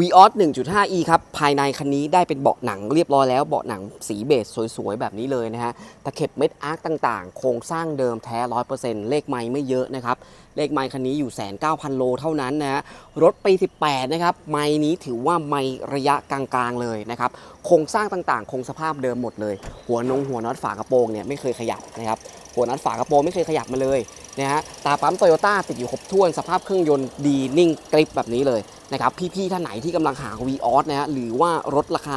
v ีออส 1.5e ครับ ภายในคันนี้ได้เป็นเบาะหนังเรียบร้อยแล้ว เบาะหนังสีเบจสวยๆ แบบนี้เลยนะฮะ ตะเข็บเม็ดอาร์คต่างๆ โครงสร้างเดิมแท้ 100%เลขไม้ไม่เยอะนะครับ เลขไม้คันนี้อยู่แสนเก้าพันโลเท่านั้นนะฮะ รถปี 18 นะครับ ไม้นี้ถือว่าไม้ระยะกลางๆ เลยนะครับ โครงสร้างต่างๆ คงสภาพเดิมหมดเลย หัวนงหัวน็อตฝากระโปรงเนี่ยไม่เคยขยับนะครับ หัวน็อตฝากระโปรงไม่เคยขยับมาเลยนะฮะตาปั๊มโตโยต้าติดอยู่ครบถ้วนสภาพเครื่องยนต์ดีนิ่งกริปแบบนี้เลยนะครับพี่ๆท่านไหนที่กำลังหา v ีออสนะฮะหรือว่ารถราคา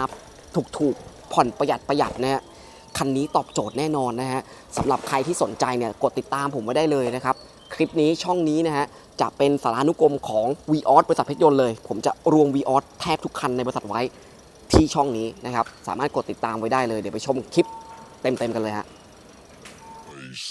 ถูกๆผ่อนประหยัดประหยัดนะฮะคันนี้ตอบโจทย์แน่นอนนะฮะสำหรับใครที่สนใจเนี่ยกดติดตามผมไว้ได้เลยนะครับคลิปนี้ช่องนี้นะฮะจะเป็นสารานุกรมของ v ีออสบริษัทเพชรยนต์เลย ผมจะรวม v ีออสแทบทุกคันในบริษัทไว้ที่ช่องนี้นะครับ สามารถกดติดตามไว้ได้เลย เดี๋ยวไปชมคลิปเต็มๆกันเลยฮะ ส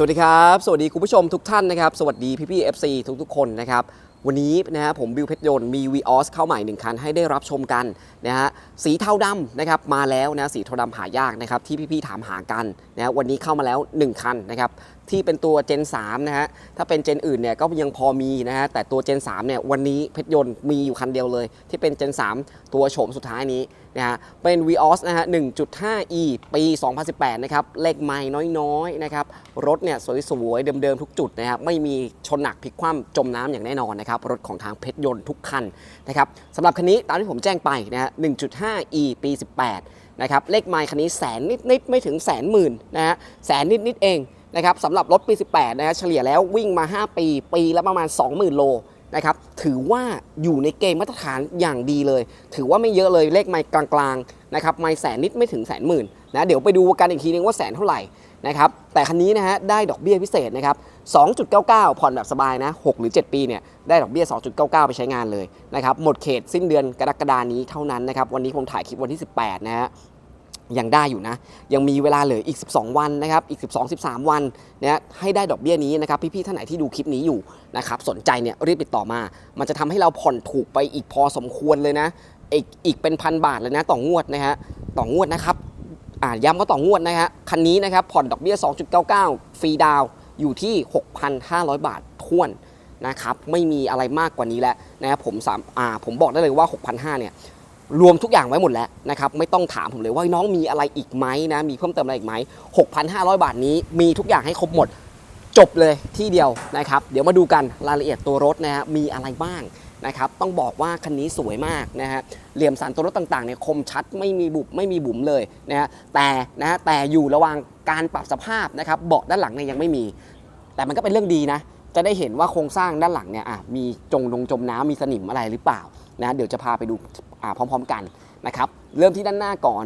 วัสดีครับ สวัสดีคุณผู้ชมทุกท่านนะครับ สวัสดีพี่พี่ๆ FC ทุกๆ คนนะครับ วันนี้นะฮะผมบิวเพชรยนต์มี v ีออสเข้าใหม่หนึ่งคันให้ได้รับชมกันนะฮะสีเทาดำนะครับมาแล้วนะสีเทาดำหายากนะครับที่พี่ๆถามหากันนะฮะวันนี้เข้ามาแล้ว 1 คันนะครับที่เป็นตัว Gen 3นะฮะถ้าเป็น Gen อื่นเนี่ยก็ยังพอมีนะฮะแต่ตัว Gen 3เนี่ยวันนี้เพชรยนต์มีอยู่คันเดียวเลย ที่เป็น Gen 3 ตัวโฉมสุดท้ายนี้ นะฮะเป็น v ีออสนะฮะ 1.5e ปี 2018 นะครับ เลขไม้น้อยๆ นะครับ รถเนี่ยสวยๆ เดิมๆ ทุกจุดนะครับ ไม่มีชนหนักพลิกคว่ำจมน้ำอย่างแน่นอนนะครับ รถของทางเพชรยนต์ทุกคันนะครับสำหรับคันนี้ตามที่ผมแจ้งไปนะฮะ 1.5e ปี 18 นะครับ เลขไม้คันนี้แสนนิดๆ ไม่ถึงแสนหมื่นนะฮะ แสนนิดๆ เองนะครับสำหรับรถปี 18 นะฮะ เฉลี่ยแล้ววิ่งมา 5 ปี ปีละประมาณ 20,000 โล นะครับถือว่าอยู่ในเกณฑ์มาตรฐานอย่างดีเลย ถือว่าไม่เยอะเลยเลขไม่กลางๆนะครับไม่แสนนิดไม่ถึงแสนหมื่นนะเดี๋ยวไปดูกันอีกทีนึงว่าแสนเท่าไหร่นะครับแต่คันนี้นะฮะได้ดอกเบี้ยพิเศษนะครับ 2.99 ผ่อนแบบสบายนะ 6 หรือ 7 ปีเนี่ยได้ดอกเบี้ย 2.99 ไปใช้งานเลยนะครับหมดเขตสิ้นเดือนกรกฎานี้เท่านั้นนะครับวันนี้ผมถ่ายคลิปวันที่ 18 นะฮะ ยังได้อยู่นะ ยังมีเวลาเหลืออีก 12 วันนะครับ อีก 12 13 วันนะให้ได้ดอกเบี้ยนี้นะครับ พี่ๆท่านไหนที่ดูคลิปนี้อยู่นะครับ สนใจเนี่ยรีบติดต่อมา มันจะทำให้เราผ่อนถูกไปอีกพอสมควรเลยนะ อีกอีกเป็นพันบาทเลยนะต่องวดนะฮะ ต่องวดนะครับ อ่าย้ำก็ต่องวดนะฮะ คันนี้นะครับผ่อนดอกเบี้ย 2.99 ฟรีดาวอยู่ที่ 6,500 บาทท้วนนะครับ ไม่มีอะไรมากกว่านี้แล้วนะครับผมสามอ่าผมบอกได้เลยว่า 6,500เนี่ย รวมทุกอย่างไว้หมดแล้วนะครับไม่ต้องถามผมเลยว่าน้องมีอะไรอีกไหมนะมีเพิ่มเติมอะไรอีกไหม 6,500 บาทนี้มีทุกอย่างให้ครบหมดจบเลยที่เดียวนะครับ เดี๋ยวมาดูกันรายละเอียดตัวรถนะฮะมีอะไรบ้างนะครับต้องบอกว่าคันนี้สวยมากนะฮะเหลี่ยมสันตัวรถต่างๆเนี่ยคมชัดไม่มีบุบไม่มีบุ๋มเลยนะฮะแต่นะฮะแต่อยู่ระหว่างการปรับสภาพนะครับเบาะด้านหลังเนี่ยยังไม่มี แต่มันก็เป็นเรื่องดีนะจะได้เห็นว่าโครงสร้างด้านหลังเนี่ยอะมีจงลงจมน้ำมีสนิมอะไรหรือเปล่านะเดี๋ยวจะพาไปดู พร้อมๆกันนะครับเริ่มที่ด้านหน้าก่อน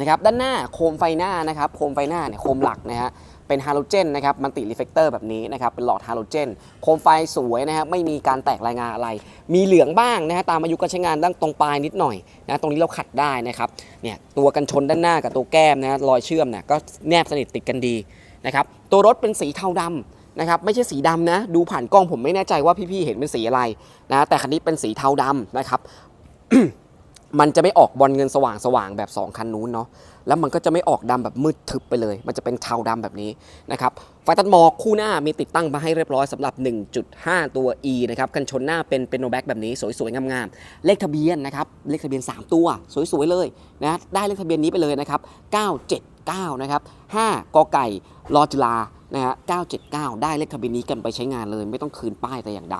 นะครับด้านหน้าโคมไฟหน้านะครับโคมไฟหน้าเนี่ยโคมหลักนะฮะเป็นฮาโลเจนนะครับมันติรีเฟกเตอร์แบบนี้นะครับเป็นหลอดฮาโลเจนโคมไฟสวยนะฮะไม่มีการแตกรายงานอะไร มีเหลืองบ้างนะฮะตามอายุการใช้งานด้านตรงปลายนิดหน่อยนะตรงนี้เราขัดได้นะครับเนี่ยตัวกันชนด้านหน้ากับตัวแก้มนะฮะรอยเชื่อมเนี่ยก็แนบสนิทติดกันดีนะครับตัวรถเป็นสีเทาดำนะครับไม่ใช่สีดำนะดูผ่านกล้องผมไม่แน่ใจว่าพี่ๆเห็นเป็นสีอะไรนะแต่คันนี้เป็นสีเทาดำนะครับ มันจะไม่ออกบอลเงินสว่างๆแบบ 2 คันนู้นเนาะแล้วมันก็จะไม่ออกดำแบบมืดทึบไปเลย มันจะเป็นเทาดำแบบนี้นะครับไฟตัดหมอกคู่หน้ามีติดตั้งมาให้เรียบร้อยสำหรับ 1.5 ตัว E นะครับกันชนหน้าเป็นเป็นโนแบ็กแบบนี้สวยๆงามๆเลขทะเบียนนะครับเลขทะเบียน 3 ตัวสวยๆเลยนะได้เลขทะเบียนนี้ไปเลยนะครับ979นะครับ5กอไก่รอจุฬานะฮะ979 ได้เลขทะเบียนนี้กันไปใช้งานเลย ไม่ต้องคืนป้ายแต่อย่างใด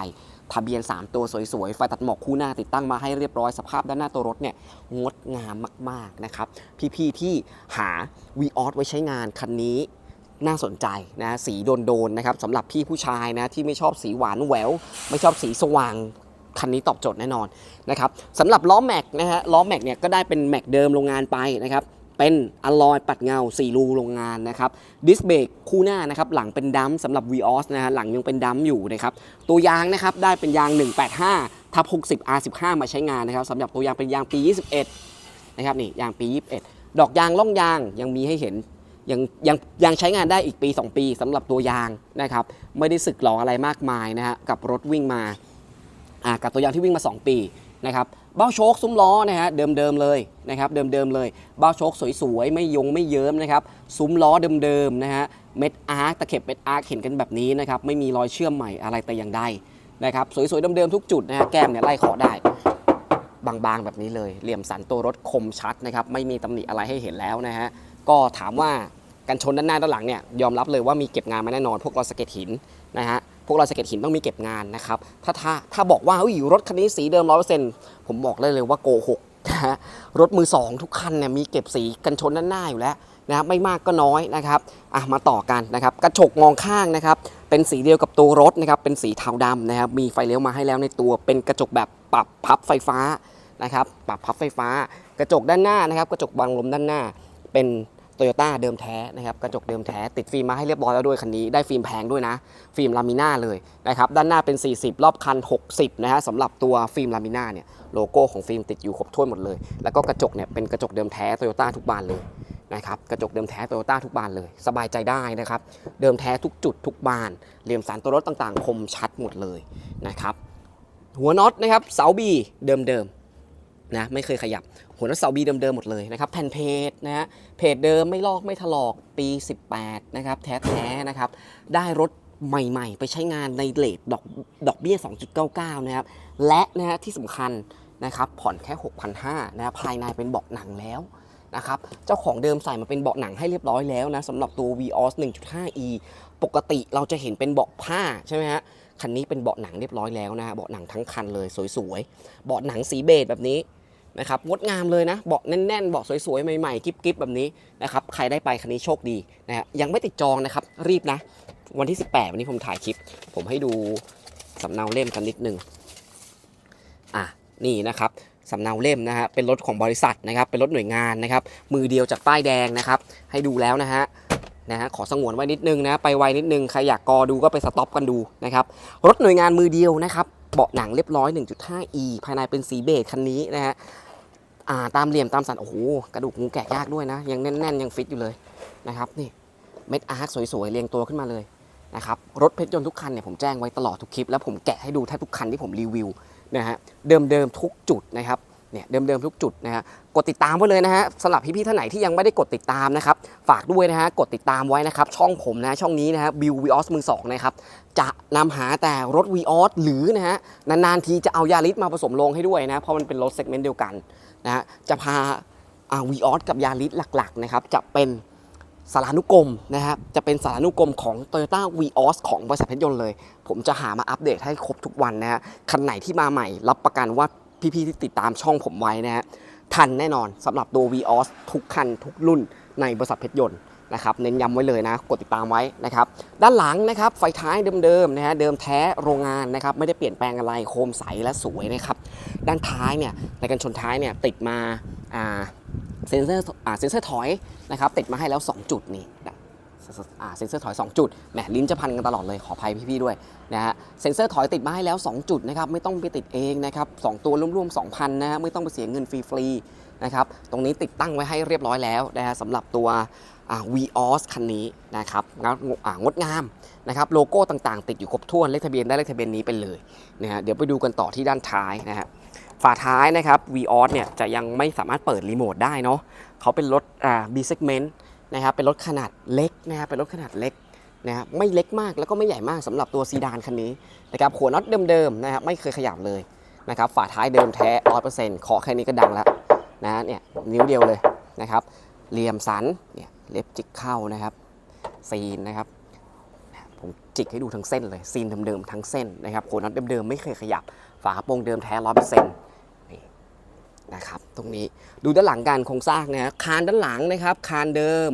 ทะเบียน 3 ตัวสวยๆ ไฟตัดหมอกคู่หน้าติดตั้งมาให้เรียบร้อยสภาพด้านหน้าตัวรถเนี่ยงดงามมากๆนะครับ พี่ๆ ที่หา v ีออสไว้ใช้งานคันนี้น่าสนใจนะสีโดนๆนะครับสำหรับพี่ผู้ชายนะที่ไม่ชอบสีหวานแหวว ไม่ชอบสีสว่างคันนี้ตอบโจทย์แน่นอนนะครับสำหรับล้อแม็กนะฮะล้อแม็กเนี่ยก็ได้เป็นแม็กเดิมโรงงานไปนะครับ เป็นอลลอยปัดเงา 4 รูโรงงานนะครับดิสเบรกคู่หน้านะครับหลังเป็นดัมสำหรับ v ีออสนะฮะหลังยังเป็นดัมอยู่นะครับตัวยางนะครับได้เป็นยาง 185ทับ60 R15 มาใช้งานนะครับสำหรับตัวยางเป็นยางปี 21นะครับนี่ยางปี 21 ดอกยางล่องยางยังมีให้เห็นยังยังยังใช้งานได้อีกปี 2 ปีสำหรับตัวยางนะครับไม่ได้สึกหลออะไรมากมายนะฮะกับรถวิ่งมาอ่ากับตัวยางที่วิ่งมา 2 ปี นะครับเบ้าโชคซุ้มล้อนะฮะเดิมๆเลยนะครับเดิมๆเลยเบ้าโชคสวยๆไม่ยงไม่เยิ้มนะครับซุ้มล้อเดิมๆนะฮะเม็ดอาร์คตะเข็บเม็ดอาร์คเห็นกันแบบนี้นะครับไม่มีรอยเชื่อมใหม่อะไรแต่อย่างใดนะครับสวยๆเดิมๆทุกจุดนะฮะแก้มเนี่ยไล่ขอได้บางๆแบบนี้เลย เหลี่ยมสันตัวรถคมชัดนะครับไม่มีตำหนิอะไรให้เห็นแล้วนะฮะก็ถามว่ากันชนด้านหน้าด้านหลังเนี่ยยอมรับเลยว่ามีเก็บงานมาแน่นอนพวกรอยสะเก็ดหินนะฮะ วกรอยสะเก็ดหินต้องมีเก็บงานนะครับ ถ้าถ้าถ้าบอกว่าอุ้ยรถคันนี้สีเดิมร้อยเปอร์เซ็นต์ผมบอกเลยเลยว่าโกหกนะฮะรถมือสองทุกคันเนี่ยมีเก็บสีกันชนด้านหน้าอยู่แล้วนะครับไม่มากก็น้อยนะครับอะมาต่อกันนะครับกระจกมองข้างนะครับเป็นสีเดียวกับตัวรถนะครับเป็นสีเทาดำนะครับมีไฟเลี้ยวมาให้แล้วในตัว เป็นกระจกแบบปรับพับไฟฟ้านะครับปรับพับไฟฟ้า กระจกด้านหน้านะครับ กระจกบังลมด้านหน้าเป็น โตโยต้าเดิมแท้นะครับกระจกเดิมแท้ติดฟิล์มมาให้เรียบร้อยแล้วด้วยคันนี้ได้ฟิล์มแพงด้วยนะ ฟิล์มลามิน่าเลยนะครับด้านหน้าเป็น 40 รอบคัน 60 นะฮะสำหรับตัวฟิล์มลามิน่าเนี่ยโลโก้ของฟิล์มติดอยู่ครบถ้วนหมดเลย แล้วก็กระจกเนี่ยเป็นกระจกเดิมแท้โตโยต้าทุกบานเลยนะครับกระจกเดิมแท้โตโยต้าทุกบานเลย สบายใจได้นะครับ เดิมแท้ทุกจุดทุกบานเหลี่ยมสันตัวรถต่างๆ คมชัดหมดเลยนะครับหัวน็อตนะครับเสาบีเดิมๆ นะไม่เคยขยับ หัวน็อตเสาบีเดิมๆหมดเลยนะครับแผ่นเพจนะฮะเพจเดิมไม่ลอกไม่ถลอกปี 18 นะครับ แท้ๆนะครับ ได้รถใหม่ๆ ไปใช้งานในเลทดอกดอกเบี้ย 2.99 นะครับ และนะฮะที่สำคัญนะครับผ่อนแค่ 6,500นะภายในเป็นเบาะหนังแล้วนะครับเจ้าของเดิมใส่มาเป็นเบาะหนังให้เรียบร้อยแล้วนะสำหรับตัว Vios 1.5e ปกติเราจะเห็นเป็นเบาะผ้าใช่ไหมฮะคันนี้เป็นเบาะหนังเรียบร้อยแล้วนะฮะเบาะหนังทั้งคันเลยสวยๆ เบาะหนังสีเบจแบบนี้ นะครับงดงามเลยนะเบาะแน่นๆเบาะสวยๆ ใหม่ๆกิ๊บๆแบบนี้นะครับใครได้ไปคันนี้โชคดีนะฮะยังไม่ติดจองนะครับรีบนะ วันที่ 18 วันนี้ผมถ่ายคลิป ผมให้ดูสำเนาเล่มกันนิดนึงอะนี่นะครับสำเนาเล่มนะฮะเป็นรถของบริษัทนะครับเป็นรถหน่วยงานนะครับมือเดียวจากป้ายแดงนะครับให้ดูแล้วนะฮะนะฮะขอสงวนไว้นิดนึงนะไปไวนิดนึงใครอยากกอดูก็ไปสต็อปกันดูนะครับรถหน่วยงานมือเดียวนะครับ เบาะหนังเรียบร้อย 1.5e ภายในเป็นสีเบจคันนี้นะฮะอ่าตามเหลี่ยมตามสันโอ้โหกระดูกงูแกะยากด้วยนะ ยังแน่นๆ ยังฟิตอยู่เลยนะครับนี่เม็ดอาร์คสวยๆ เรียงตัวขึ้นมาเลยนะครับรถเพชรยนต์ทุกคันเนี่ยผมแจ้งไว้ตลอดทุกคลิป แล้วผมแกะให้ดูแทบทุกคันที่ผมรีวิวนะฮะเดิมๆทุกจุดนะครับ เนี่ยเดิมๆทุกจุดนะฮะกดติดตามไว้เลยนะฮะสำหรับพี่ๆท่านไหนที่ยังไม่ได้กดติดตามนะครับฝากด้วยนะฮะกดติดตามไว้นะครับช่องผมนะช่องนี้นะฮะบิววีออสมือสองนะครับจะนำหาแต่รถวีออสหรือนะฮะนานๆทีจะเอายาริสมาผสมลงให้ด้วยนะเพราะมันเป็นรถเซกเมนต์เดียวกันนะฮะจะพาวีออสกับยาริสหลักๆนะครับจะเป็นสารานุกรมนะครับจะเป็นสารานุกรมของ t o y ต้าวีออสของบริษัทเพชรยนต์เลย ผมจะหามาอัปเดตให้ครบทุกวันนะฮะคันไหนที่มาใหม่รับประกันว่า พี่ๆที่ติดตามช่องผมไว้นะฮะทันแน่นอนสำหรับตัว v ีออสทุกคันทุกรุ่นในบริษัทเพชรยนต์นะครับเน้นย้ำไว้เลยนะ กดติดตามไว้นะครับ ด้านหลังนะครับไฟท้ายเดิมๆนะฮะเดิมแท้โรงงานนะครับไม่ได้เปลี่ยนแปลงอะไรโคมใสและสวยนะครับ ด้านท้ายเนี่ยในกันชนท้ายเนี่ยติดมาอ่าเซ็นเซอร์อ่าเซ็นเซอร์ถอยนะครับติดมาให้แล้ว 2 จุดนี่ เซ็นเซอร์ถอย 2 จุด แหมลิ้นจะพันกันตลอดเลยขออภัยพี่ๆด้วยนะฮะ เซ็นเซอร์ถอยติดมาให้แล้ว 2 จุดนะครับ ไม่ต้องไปติดเองนะครับสองตัวรวมๆ 2,000 นะฮะ ไม่ต้องไปเสียเงินฟรีๆ นะครับ ตรงนี้ติดตั้งไว้ให้เรียบร้อยแล้วนะฮะสำหรับตัวอ่า Vios คันนี้นะครับงดอ่างดงามนะครับ โลโก้ต่างๆ ติดอยู่ครบถ้วน เลขทะเบียนได้เลขทะเบียนนี้ไปเลยนะฮะ เดี๋ยวไปดูกันต่อที่ด้านท้ายนะฮะฝาท้ายนะครับ v ีออสเนี่ยจะยังไม่สามารถเปิดรีโมทได้เนาะเขาเป็นรถอ่า B segment นะครับเป็นรถขนาดเล็กนะครับเป็นรถขนาดเล็กนะครับไม่เล็กมากแล้วก็ไม่ใหญ่มากสำหรับตัวซีดานคันนี้นะครับหัวน็อตเดิมๆนะครับไม่เคยขยับเลยนะครับฝาท้ายเดิมแท้ร้อยเปอร์เซ็นต์ขอแค่นี้ก็ดังแล้วนะเนี่ยนิ้วเดียวเลยนะครับเหลี่ยมสันเนี่ยเล็บจิกเข้านะครับซีนนะครับผมจิกให้ดูทั้งเส้นเลยซีนเดิมๆทั้งเส้นนะครับหัวน็อตเดิมๆไม่เคยขยับ ฝากระโปรงเดิมแท้ร้อยเปอร์เซ็นต์ นะครับตรงนี้ดูด้านหลังการโครงสร้างนะฮะคานด้านหลังนะครับคานเดิม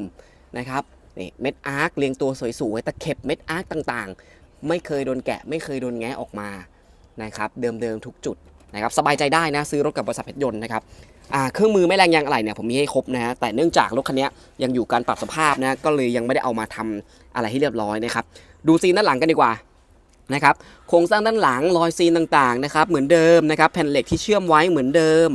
นะครับนี่เม็ดอาร์คเรียงตัวสวยๆตะเข็บเม็ดอาร์คต่างๆ ไม่เคยโดนแกะ ไม่เคยโดนแงะออกมานะครับเดิมๆทุกจุดนะครับสบายใจได้นะซื้อรถกับบริษัทเพชรยนต์นะครับเครื่องมือไม่แรงยางอะไรเนี่ยผมมีให้ครบนะฮะแต่เนื่องจากรถคันนี้ยังอยู่การปรับสภาพนะก็เลยยังไม่ได้เอามาทำอะไรให้เรียบร้อยนะครับดูซีนด้านหลังกันดีกว่านะครับโครงสร้างด้านหลังรอยซีนต่างๆนะครับเหมือนเดิมนะครับแผ่นเหล็กที่เชื่อมไว้เหมือนเดิม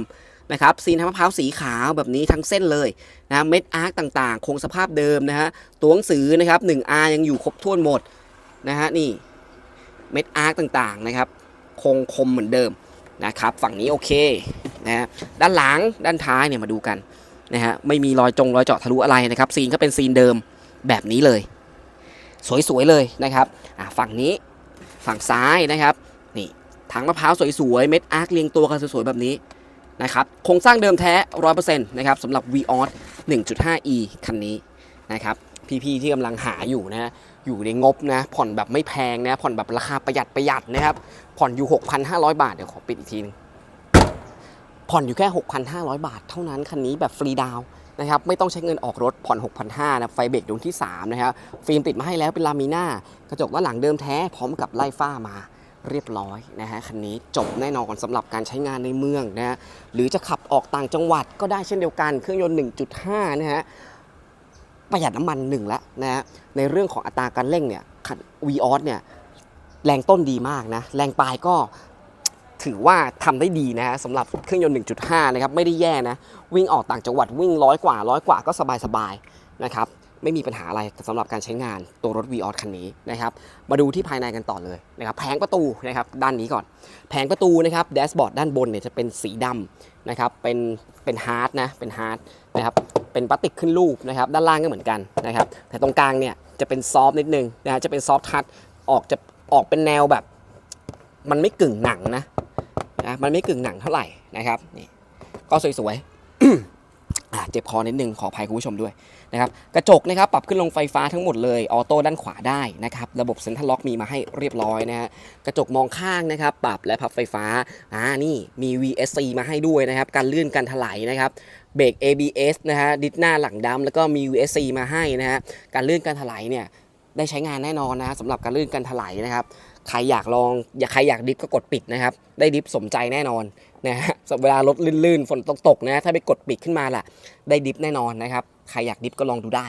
นะครับซีนทางมะพร้าวสีขาวแบบนี้ทั้งเส้นเลยนะเม็ดอาร์คต่างๆ คงสภาพเดิมนะฮะตัวหนังสือนะครับ 1R ยังอยู่ครบถ้วนหมดนะฮะนี่เม็ดอาร์คต่างๆนะครับ คงคมเหมือนเดิมนะครับ ฝั่งนี้โอเคนะฮะด้านหลังด้านท้ายเนี่ยมาดูกันนะฮะไม่มีรอยจงรอยเจาะทะลุอะไรนะครับ ซีนก็เป็นซีนเดิมแบบนี้เลย สวยๆเลยนะครับฝั่งนี้ฝั่งซ้ายนะครับนี่ถังมะพร้าวสวยๆเม็ดอาร์คเรียงตัวกันสวยๆแบบนี้ นะครับโครงสร้างเดิมแท้ 100%นะครับสำหรับ v ีออส 1.5e คันนี้นะครับพี่ๆที่กำลังหาอยู่นะฮะอยู่ในงบนะผ่อนแบบไม่แพงนะผ่อนแบบราคาประหยัดประหยัดนะครับผ่อนอยู่ 6,500 บาท เดี๋ยวขอปิดอีกทีนึงผ่อนอยู่แค่ 6,500 บาทเท่านั้นคันนี้แบบฟรีดาวน์นะครับไม่ต้องใช้เงินออกรถผ่อน 6,500นะไฟเบรกดวงที่ 3 นะครับ ฟิล์มติดมาให้แล้วเป็นลามิน่ากระจกด้านหลังเดิมแท้พร้อมกับไล่ฝ้ามา เรียบร้อยนะฮะคันนี้จบแน่นอนสำหรับการใช้งานในเมืองนะฮะหรือจะขับออกต่างจังหวัดก็ได้เช่นเดียวกัน เครื่องยนต์ 1.5 นะฮะประหยัดน้ำมันหนึ่งละนะฮะในเรื่องของอัตราการเร่งเนี่ยวีออสเนี่ยแรงต้นดีมากนะ แรงปลายก็ถือว่าทำได้ดีนะฮะสำหรับเครื่องยนต์ 1.5 นะครับ ไม่ได้แย่นะ วิ่งออกต่างจังหวัดวิ่งร้อยกว่าร้อยกว่าก็สบายๆนะครับ ไม่มีปัญหาอะไรสำหรับการใช้งานตัวรถ v ีออคันนี้นะครับมาดูที่ภายในกันต่อเลยนะครับแผงประตูนะครับด้านนี้ก่อน แผงประตูนะครับแดชบอร์ดด้านบนเนี่ยจะเป็นสีดำนะครับเป็นเป็นฮาร์ดนะเป็นฮาร์ดนะครับเป็นพลาสติกขึ้นรูปนะครับด้านล่างก็เหมือนกันนะครับแต่ตรงกลางเนี่ยจะเป็นซอฟต์นิดนึงนะฮะจะเป็นซอฟต์ทัชออกจะออกเป็นแนวแบบ มันไม่กึ่งหนังนะนะมันไม่กึ่งหนังเท่าไหร่นะครับนี่ก็สวยๆ เจ็บคอนิดนึงขออภัยคุณผู้ชมด้วยนะครับกระจกนะครับปรับขึ้นลงไฟฟ้าทั้งหมดเลยออโต้ด้านขวาได้นะครับระบบเซ็นทรัลล็อกมีมาให้เรียบร้อยนะฮะกระจกมองข้างนะครับปรับและพับไฟฟ้าอ่านี่มี VSC มาให้ด้วยนะครับการลื่นการถลายนะครับเบรก ABS นะฮะดิสหน้าหลังดำแล้วก็มี VSC มาให้นะฮะการลื่นการถลายเนี่ยได้ใช้งานแน่นอนนะฮะสำหรับการลื่นการถลายนะครับ ใครอยากลองอยากใครอยากดิฟก็กดปิดนะครับ ได้ดิฟสมใจแน่นอนนะฮะเวลารถลื่นๆ ฝนตกตกนะ ถ้าไปกดปิดขึ้นมาล่ะ ได้ดิฟแน่นอนนะครับ ใครอยากดิฟก็ลองดูได้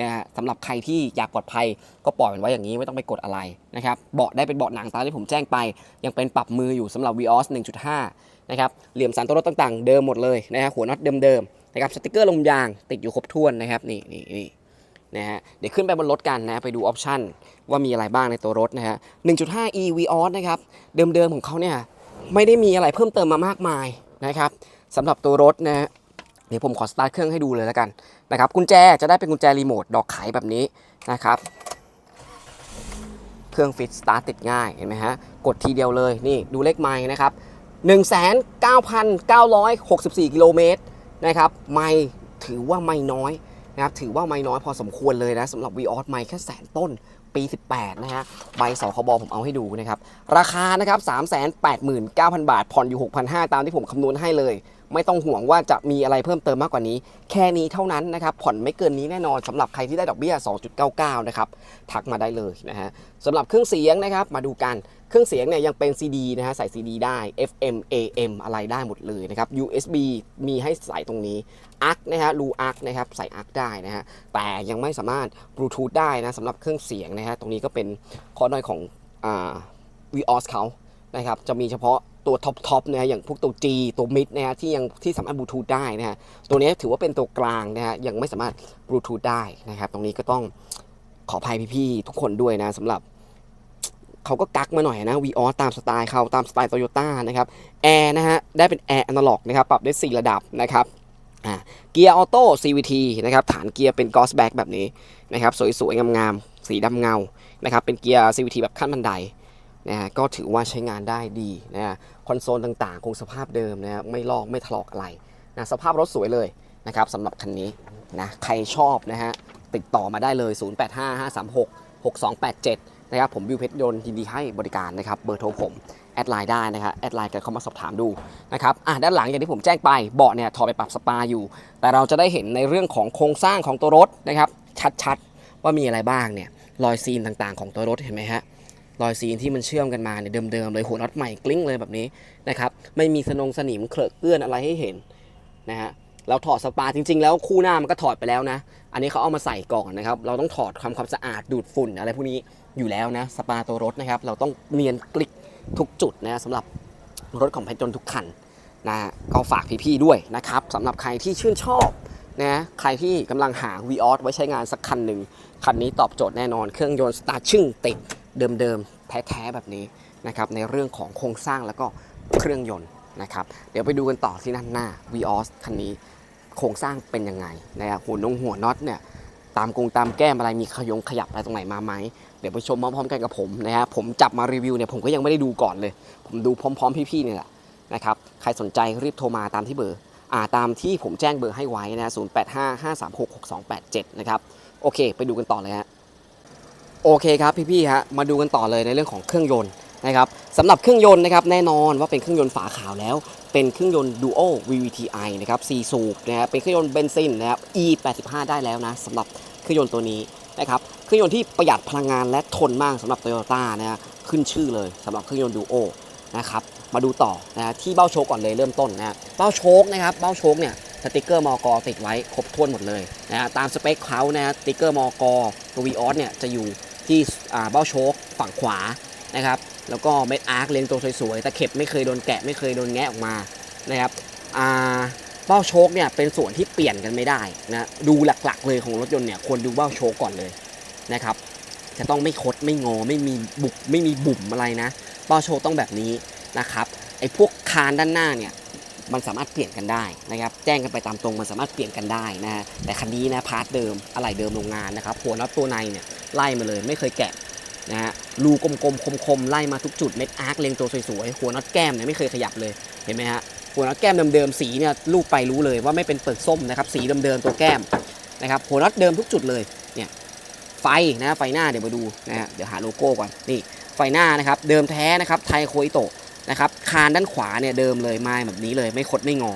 นะฮะสำหรับใครที่อยากปลอดภัยก็ปล่อยมันไว้อย่างนี้ไม่ต้องไปกดอะไรนะครับเบาะได้เป็นเบาะหนังตามที่ผมแจ้งไป ยังเป็นปรับมืออยู่สำหรับ Vios 1.5 นะครับเหลี่ยมสันตัวรถต่างๆ เดิมหมดเลยนะฮะหัวน็อตเดิมๆนะครับสติกเกอร์ลมยางติดอยู่ครบถ้วนนะครับนี่นี่นี่ นะฮะเดี๋ยวขึ้นไปบนรถกันนะไปดูออปชันว่ามีอะไรบ้างในตัวรถนะฮะ 1.5 e v o s นะครับ เดิมๆของเขาเนี่ยไม่ได้มีอะไรเพิ่มเติมมามากมายนะครับสำหรับตัวรถนะฮะเดี๋ยวผมขอสตาร์ทเครื่องให้ดูเลยแล้วกันนะครับกุญแจจะได้เป็นกุญแจรีโมทดอกไขแบบนี้นะครับเครื่องฟิตสตาร์ทติดง่ายเห็นไหมฮะกดทีเดียวเลยนี่ดูเลขไม้นะครับ19,964 กิโลเมตรนะครับ ไม่ถือว่าไม่น้อย นะครับถือว่าไม่น้อยพอสมควรเลยนะสำหรับ v ีออสไม่แค่แสนต้นปี 18 นะฮะ ใบสคบผมเอาให้ดูนะครับ ราคานะครับ 389,000 บาท ผ่อนอยู่ 6,500 ตามที่ผมคำนวณให้เลย ไม่ต้องห่วงว่าจะมีอะไรเพิ่มเติมมากกว่านี้ แค่นี้เท่านั้นนะครับ ผ่อนไม่เกินนี้แน่นอนสำหรับใครที่ได้ดอกเบี้ย 2.99 นะครับ ทักมาได้เลยนะฮะสำหรับเครื่องเสียงนะครับ มาดูกัน เครื่องเสียงเนี่ยยังเป็น CD นะฮะใส่ CD ได้ FM AM อะไรได้หมดเลยนะครับ USB มีให้ใส่ตรงนี้อักนะฮะรูอักนะครับใส่อักได้นะฮะแต่ยังไม่สามารถบลูทูธได้นะสำหรับเครื่องเสียงนะฮะตรงนี้ก็เป็นข้อด้อยของอ่า Vios เขานะครับจะมีเฉพาะตัวท็อปทอปนะฮะอย่างพวกตัว G ตัวมิดนะฮะที่ยังที่สามารถบลูทูธได้นะฮะตัวนี้ถือว่าเป็นตัวกลางนะฮะยังไม่สามารถบลูทูธได้นะครับตรงนี้ก็ต้องขออภัยพี่ๆทุกคนด้วยนะสำหรับ เขาก็กักมาหน่อยนะวีออตามสไตล์เขาตามสไตล์โตโยต้านะครับแอร์นะฮะได้เป็นแอร์อนาล็อกนะครับปรับได้ 4 ระดับนะครับเกียร์ออโต้ CVT นะครับฐานเกียร์เป็นกอสแบ็กแบบนี้นะครับสวยๆ งามๆ สีดำเงานะครับเป็นเกียร์ CVT แบบขั้นบันไดนะฮะก็ถือว่าใช้งานได้ดีนะฮะคอนโซลต่างๆ คงสภาพเดิมนะฮะไม่ลอกไม่ถลอกอะไรนะสภาพรถสวยเลยนะครับสำหรับคันนี้นะใครชอบนะฮะติดต่อมาได้เลย 0855366287 นะครับผมบิวเพชรยนต์ยินดีให้บริการนะครับเบอร์โทรผมแอดไลน์ได้นะครับแอดไลน์กันเข้ามาสอบถามดูนะครับอะด้านหลังอย่างที่ผมแจ้งไปเบาะเนี่ยถอดไปปรับสปาอยู่ แต่เราจะได้เห็นในเรื่องของโครงสร้างของตัวรถนะครับชัดๆ ว่ามีอะไรบ้างเนี่ยรอยซีนต่างๆ ของตัวรถเห็นไหมฮะรอยซีนที่มันเชื่อมกันมาเนี่ยเดิมๆเลยหัวน็อตใหม่กลิ้งเลยแบบนี้นะครับไม่มีสนงสนิมเคลอะเกลื่อนอะไรให้เห็นนะฮะเราถอดสปาจริง ๆ แล้วคู่หน้ามันก็ถอดไปแล้วนะ อันนี้เขาเอามาใส่ก่อนนะครับ เราต้องถอดความความสะอาดดูดฝุ่นอะไรพวกนี้ อยู่แล้วนะสปาตัวรถนะครับ เราต้องเนียนกลิกทุกจุดนะสำหรับรถของเพชรยนทุกคันนะก็ฝากพี่ๆด้วยนะครับสำหรับใครที่ชื่นชอบนะใครที่กำลังหา v ีออสไว้ใช้งานสักคันหนึ่ง คันนี้ตอบโจทย์แน่นอนเครื่องยนต์สตาร์ชึ่งติดเดิมๆ แท้ๆ แบบนี้นะครับในเรื่องของโครงสร้างแล้วก็เครื่องยนต์นะครับเดี๋ยวไปดูกันต่อที่ด้านหน้า Vios คันนี้โครงสร้างเป็นยังไงนะครับหัวนงหัวน็อตเนี่ย ตามกงตามแก้มอะไรมีขยงขยับอะไรตรงไหนมาไหมเดี๋ยวไปชมพร้อมๆกันกับผมนะฮะผมจับมารีวิวเนี่ยผมก็ยังไม่ได้ดูก่อนเลย ผมดูพร้อม ๆ พี่ๆเนี่ยแหละนะครับใครสนใจรีบโทรมาตามที่เบอร์อ่าตามที่ผมแจ้งเบอร์ให้ไว้นะ0 8 5 5 3 6 6 2 8 7นะครับโอเค ไปดูกันต่อเลยฮะโอเคครับพี่ๆฮะมาดูกันต่อเลยในเรื่องของเครื่องยนต์นะครับสำหรับเครื่องยนต์นะครับแน่นอนว่าเป็นเครื่องยนต์ฝาขาวแล้ว เป็นเครื่องยนต์ Duo VVTi นะครับ4สูบนะครับเป็นเครื่องยนต์เบนซินนะครับ E85 ได้แล้วนะสำหรับเครื่องยนต์ตัวนี้นะครับเครื่องยนต์ที่ประหยัดพลังงานและทนมากสำหรับ Toyota นะฮะขึ้นชื่อเลยสำหรับเครื่องยนต์ Duo นะครับมาดูต่อนะที่เบ้าโชคก่อนเลยเริ่มต้นนะเบ้าโชคนะครับเบ้าโชคเนี่ยสติกเกอร์มอกติดไว้ครบถ้วนหมดเลยนะตามสเปคเขานะสติกเกอร์มอกตัว v ีออสเนี่ยจะอยู่ที่เบ้าโชคฝั่งขวานะครับ แล้วก็เม็ดอาร์คเรียงตัวสวยๆตะเข็บไม่เคยโดนแกะไม่เคยโดนแงะออกมานะครับอ่าเบ้าโชคเนี่ยเป็นส่วนที่เปลี่ยนกันไม่ได้นะดูหลักๆเลยของรถยนต์เนี่ยควรดูเบ้าโชคก่อนเลยนะครับจะต้องไม่คดไม่งอไม่มีบุกไม่มีบุ่มอะไรนะเบ้าโชคต้องแบบนี้นะครับไอ้พวกคานด้านหน้าเนี่ยมันสามารถเปลี่ยนกันได้นะครับแจ้งกันไปตามตรงมันสามารถเปลี่ยนกันได้นะฮะแต่คันนี้นะพาร์ทเดิมอะไหล่เดิมโรงงานนะครับหัวน็อตตัวในเนี่ยไล่มาเลยไม่เคยแกะ นะฮะรูกลมๆคมๆไล่มาทุกจุดเม็ดอาร์คเรียงตัวสวยๆหัวน็อตแก้มเนี่ยไม่เคยขยับเลยเห็นไหมฮะหัวน็อตแก้มเดิมๆสีเนี่ยลูกไปรู้เลยว่าไม่เป็นเปลือกส้มนะครับสีเดิมๆตัวแก้มนะครับหัวน็อตเดิมทุกจุดเลยเนี่ยไฟนะไฟหน้าเดี๋ยวมาดูนะฮะเดี๋ยวหาโลโก้ก่อนนี่ไฟหน้านะครับเดิมแท้นะครับไทโคอิโตะนะครับคานด้านขวาเนี่ยเดิมเลยไม้แบบนี้เลยไม่คดไม่งอ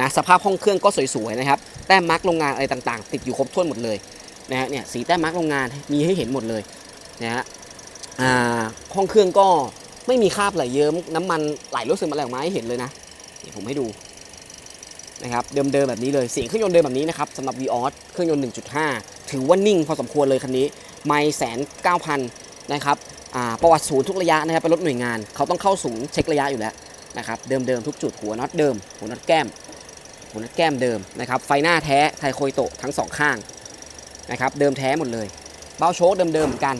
นะสภาพห้องเครื่องก็สวยๆนะครับแต้มมาร์กโรงงานอะไรต่างๆ ติดอยู่ครบถ้วนหมดเลยนะฮะเนี่ยสีแต้มมาร์กโรงงานมีให้เห็นหมดเลยนะฮะ ห้องเครื่องก็ไม่มีคราบไหลเยิ้มน้ำมันไหลรู้สึกมาไหลออกมาให้เห็นเลยนะเดี๋ยวผมให้ดูนะครับเดิมๆแบบนี้เลยเสียงเครื่องยนต์เดิมแบบนี้นะครับสำหรับ v ีออสเครื่องยนต์ 1.5 ถือว่านิ่งพอสมควรเลยคันนี้ไม่แสนเก้าพันนะครับประวัติศูนย์ทุกระยะนะครับเป็นรถหน่วยงาน เขาต้องเข้าศูนย์เช็คระยะอยู่แล้วนะครับเดิมๆทุกจุดหัวน็อตเดิม หัวน็อตแก้ม หัวน็อตแก้มเดิมนะครับไฟหน้าแท้ไทโคยโตทั้งสองข้างนะครับเดิมแท้หมดเลย เบ้าโชคเดิมๆเหมือนกัน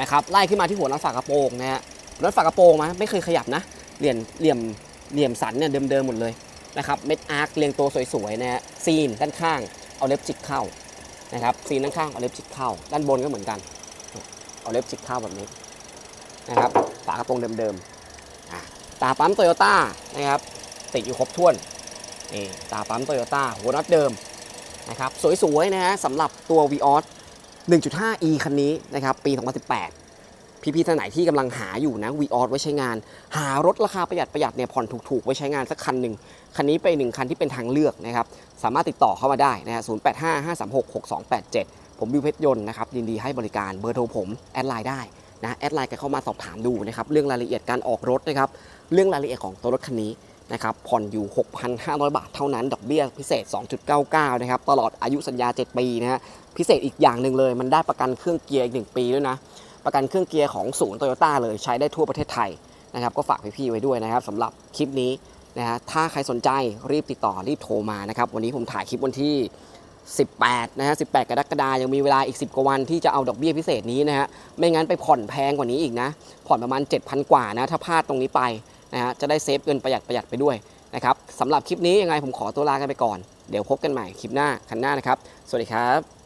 นะครับไล่ขึ้นมาที่หัวน็อตฝากระโปรงนะฮะหัวน็อตฝากระโปรงมาไม่เคยขยับนะเหลี่ยมเหลี่ยมเหลี่ยมสันเนี่ยเดิมๆหมดเลยนะครับเม็ดอาร์คเรียงตัวสวยๆนะฮะซีนด้านข้างเอาเล็บจิกเข้านะครับซีนด้านข้างเอาเล็บจิกเข้า ด้านบนก็เหมือนกัน เอาเล็บจิกเข้าแบบนี้นะครับฝากระโปรงเดิมๆตาปั๊มโตโยต้านะครับติดอยู่ครบถ้วนนี่ตาปั๊มโตโยต้าหัวน็อตเดิมนะครับสวยๆนะฮะสำหรับตัว v ีออส 1.5e คันนี้นะครับปี 2018 พี่ๆท่านไหนที่กำลังหาอยู่นะ v ีออสไว้ใช้งาน หารถราคาประหยัดประหยัดเนี่ยผ่อนถูกๆ ไว้ใช้งานสักคันหนึ่งคันนี้เป็นหนึ่งคันที่เป็นทางเลือกนะครับสามารถติดต่อเข้ามาได้นะฮะ0 8 5 5 3 6 6 2 8 7 ผมบิวเพชรยนต์นะครับยินดีให้บริการเบอร์โทรผมแอดไลน์ได้นะแอดไลน์กันเข้ามาสอบถามดูนะครับเรื่องรายละเอียดการออกรถนะครับเรื่องรายละเอียดของตัวรถคันนี้ นะครับผ่อนอยู่ 6,500 บาทเท่านั้น ดอกเบี้ยพิเศษ 2.99 นะครับ ตลอดอายุสัญญา 7 ปีนะฮะพิเศษอีกอย่างหนึ่งเลย มันได้ประกันเครื่องเกียร์อีกหนึ่งปีด้วยนะ ประกันเครื่องเกียร์ของศูนย์โตโยต้าเลยใช้ได้ทั่วประเทศไทยนะครับ ก็ฝากพี่ๆไว้ด้วยนะครับสำหรับคลิปนี้นะฮะถ้าใครสนใจรีบติดต่อรีบโทรมานะครับ วันนี้ผมถ่ายคลิปวันที่ 18 นะฮะ 18 กรกฎาคมยังมีเวลาอีก 10 กว่าวันที่จะเอาดอกเบี้ยพิเศษนี้นะฮะไม่งั้นไปผ่อนแพงกว่านี้อีกนะผ่อนประมาณ 7,000 กว่านะถ้าพลาดตรงนี้ไป นะฮะจะได้เซฟเงินประหยัดประหยัดไปด้วยนะครับสำหรับคลิปนี้ยังไงผมขอตัวลากันไปก่อน เดี๋ยวพบกันใหม่คลิปหน้าคันหน้านะครับ สวัสดีครับ